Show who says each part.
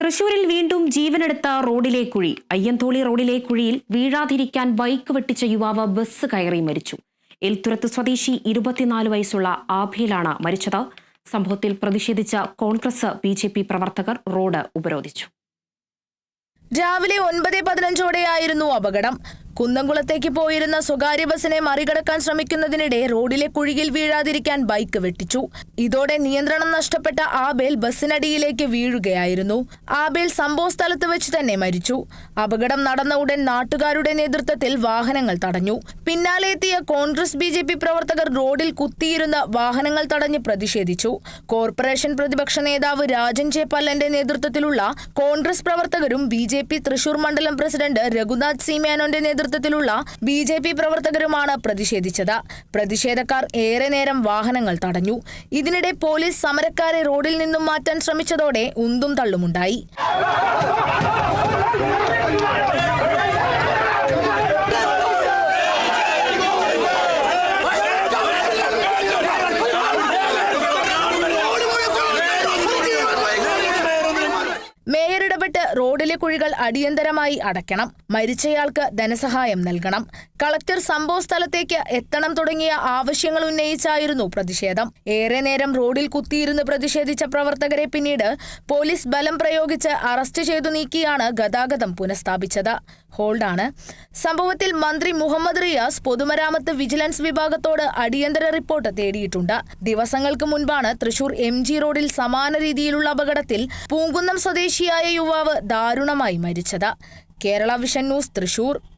Speaker 1: തൃശൂരിൽ വീണ്ടും ജീവനെടുത്ത റോഡിലെ കുഴി അയ്യന്തോളി റോഡിലെ കുഴിയിൽ വീഴാതിരിക്കാൻ ബൈക്ക് വെട്ടിച്ച യുവാവ് ബസ് കയറി മരിച്ചു. എൽത്തുരത്ത് സ്വദേശി ഇരുപത്തിനാല് വയസ്സുള്ള ആഭയിലാണ് മരിച്ചത്. സംഭവത്തിൽ പ്രതിഷേധിച്ച കോൺഗ്രസ് ബി പ്രവർത്തകർ റോഡ് ഉപരോധിച്ചു.
Speaker 2: രാവിലെ ഒൻപത് പതിനഞ്ചോടെയായിരുന്നു അപകടം. കുന്നംകുളത്തേക്ക് പോയിരുന്ന സ്വകാര്യ ബസിനെ മറികടക്കാൻ ശ്രമിക്കുന്നതിനിടെ റോഡിലെ കുഴിയിൽ വീഴാതിരിക്കാൻ ബൈക്ക് വെട്ടിച്ചു. ഇതോടെ നിയന്ത്രണം നഷ്ടപ്പെട്ട ആബേൽ ബസ്സിനടിയിലേക്ക് വീഴുകയായിരുന്നു. ആബേൽ സംഭവ സ്ഥലത്ത് വെച്ച് തന്നെ മരിച്ചു. അപകടം നടന്ന ഉടൻ നാട്ടുകാരുടെ നേതൃത്വത്തിൽ വാഹനങ്ങൾ തടഞ്ഞു. പിന്നാലെ എത്തിയ കോൺഗ്രസ് ബി പ്രവർത്തകർ റോഡിൽ കുത്തിയിരുന്ന വാഹനങ്ങൾ തടഞ്ഞ് പ്രതിഷേധിച്ചു. കോർപ്പറേഷൻ പ്രതിപക്ഷ നേതാവ് രാജൻ ജെ പല്ലന്റെ നേതൃത്വത്തിലുള്ള കോൺഗ്രസ് പ്രവർത്തകരും ബി തൃശൂർ മണ്ഡലം പ്രസിഡന്റ് രഘുനാഥ് സി മേനോന്റെ നേതൃത്വത്തിലുള്ള ബി ജെ പി പ്രവർത്തകരുമാണ് പ്രതിഷേധിച്ചത്. പ്രതിഷേധക്കാർ ഏറെ നേരം വാഹനങ്ങൾ തടഞ്ഞു. ഇതിനിടെ പോലീസ് സമരക്കാരെ റോഡിൽ നിന്നും മാറ്റാൻ ശ്രമിച്ചതോടെ ഉന്തും തള്ളുമുണ്ടായി. റോഡിലെ കുഴികൾ അടിയന്തരമായി അടയ്ക്കണം. മരിച്ചയാൾക്ക് ധനസഹായം നൽകണം. കളക്ടർ സംഭവ സ്ഥലത്തേക്ക് എത്തണം തുടങ്ങിയ ആവശ്യങ്ങൾ ഉന്നയിച്ചായിരുന്നു പ്രതിഷേധം. ഏറെ നേരം റോഡിൽ കുത്തിയിരുന്ന് പ്രതിഷേധിച്ച പ്രവർത്തകരെ പിന്നീട് പോലീസ് ബലം പ്രയോഗിച്ച് അറസ്റ്റ് ചെയ്തു നീക്കിയാണ് ഗതാഗതം പുനഃസ്ഥാപിച്ചത്. ഹോൾഡാണ്. സംഭവത്തിൽ മന്ത്രി മുഹമ്മദ് റിയാസ് പൊതുമരാമത്ത് വിജിലൻസ് വിഭാഗത്തോട് അടിയന്തര റിപ്പോർട്ട് തേടിയിട്ടുണ്ട്. ദിവസങ്ങൾക്ക് മുൻപാണ് തൃശൂർ എം റോഡിൽ സമാന രീതിയിലുള്ള അപകടത്തിൽ പൂങ്കുന്നം സ്വദേശിയായ യുവാവ് ദാരുണമായി മരിച്ചത്. Kerala vision news Thrissur.